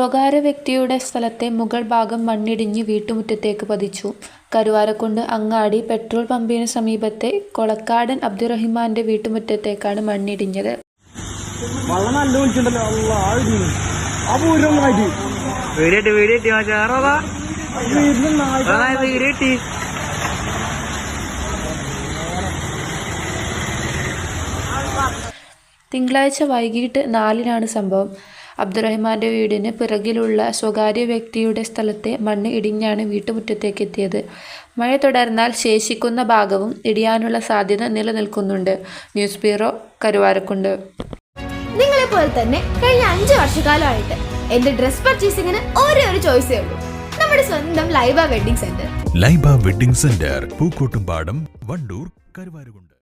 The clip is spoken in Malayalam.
സ്വകാര്യ വ്യക്തിയുടെ സ്ഥലത്തെ മുകൾ ഭാഗം മണ്ണിടിഞ്ഞ് വീട്ടുമുറ്റത്തേക്ക് പതിച്ചു. കരുവാരക്കുണ്ട് അങ്ങാടി പെട്രോൾ പമ്പിന് സമീപത്തെ കൊളക്കാടൻ അബ്ദുറഹിമാന്റെ വീട്ടുമുറ്റത്തേക്കാണ് മണ്ണിടിഞ്ഞത്. തിങ്കളാഴ്ച വൈകിട്ട് നാലിനാണ് സംഭവം. അബ്ദുറഹിമാന്റെ വീടിന് പിറകിലുള്ള സ്വകാര്യ വ്യക്തിയുടെ സ്ഥലത്തെ മണ്ണ് ഇടിഞ്ഞാണ് വീട്ടുമുറ്റത്തേക്ക് എത്തിയത് മഴ തുടർന്നാൽ ശേഷിക്കുന്ന ഭാഗവും ഇടിയാനുള്ള സാധ്യത നിലനിൽക്കുന്നുണ്ട്. News bureau Karuvarakundu. നിങ്ങളെ പോലെ തന്നെ കഴിഞ്ഞ അഞ്ചു വർഷക്കാലമായിട്ട് എന്റെ ഡ്രസ് പർച്ചേസിംഗിന് ഓരോ ഒരു ചോയ്സേ ഉള്ളൂ. നമ്മുടെ സ്വന്തം Laiba wedding centre. Laiba wedding centre Pookkottumpadam Wandoor Karuvarakundu